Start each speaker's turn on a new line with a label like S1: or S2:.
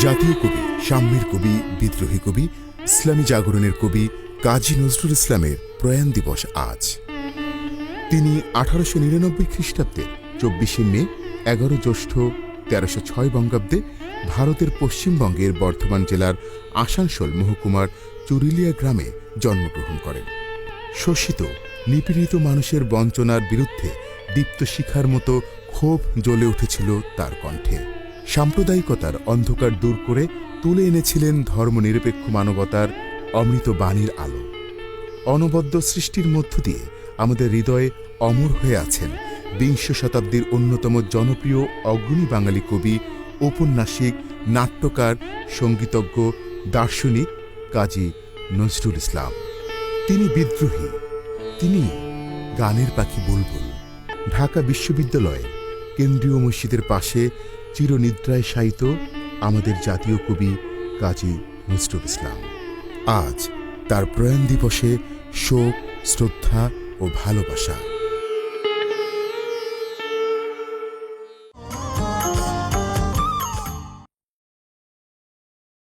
S1: জাতীয় কবি, সাম্যের কবি, বিদ্রোহী কবি, ইসলামী জাগরণের কবি কাজী নজরুল ইসলামের প্রয়াণ দিবস আজ। তিনি আঠারোশো নিরানব্বই খ্রিস্টাব্দের চব্বিশে মে, এগারো জ্যৈষ্ঠ, তেরোশো ছয় বঙ্গাব্দে ভারতের পশ্চিমবঙ্গের বর্ধমান জেলার আসানসোল মহকুমার চুরুলিয়া গ্রামে জন্মগ্রহণ করেন। শোষিত, নিপীড়িত মানুষের বঞ্চনার বিরুদ্ধে দীপ্ত শিখার মতো ক্ষোভ জ্বলে উঠেছিল তার কণ্ঠে। সাম্প্রদায়িকতার অন্ধকার দূর করে তুলে এনেছিলেন ধর্মনিরপেক্ষ মানবতার অমৃত বাণীর আলো। অনবদ্য সৃষ্টির মধ্য দিয়ে আমাদের হৃদয়ে অমর হয়ে আছেন বিংশ শতাব্দীর অন্যতম জনপ্রিয় অগ্রণী বাঙালি কবি, ঔপন্যাসিক, নাট্যকার, সঙ্গীতজ্ঞ, দার্শনিক কাজী নজরুল ইসলাম। তিনি বিদ্রোহী, তিনি গানের পাখি বুলবুল। ঢাকা বিশ্ববিদ্যালয়ে কেন্দ্রীয় মসজিদের পাশে চিরনিদ্রায় শায়িত আমাদের জাতীয় কবি কাজী নজরুল ইসলাম। আজ তার প্রয়াণ দিবসে শোক, শ্রদ্ধা ও ভালোবাসা।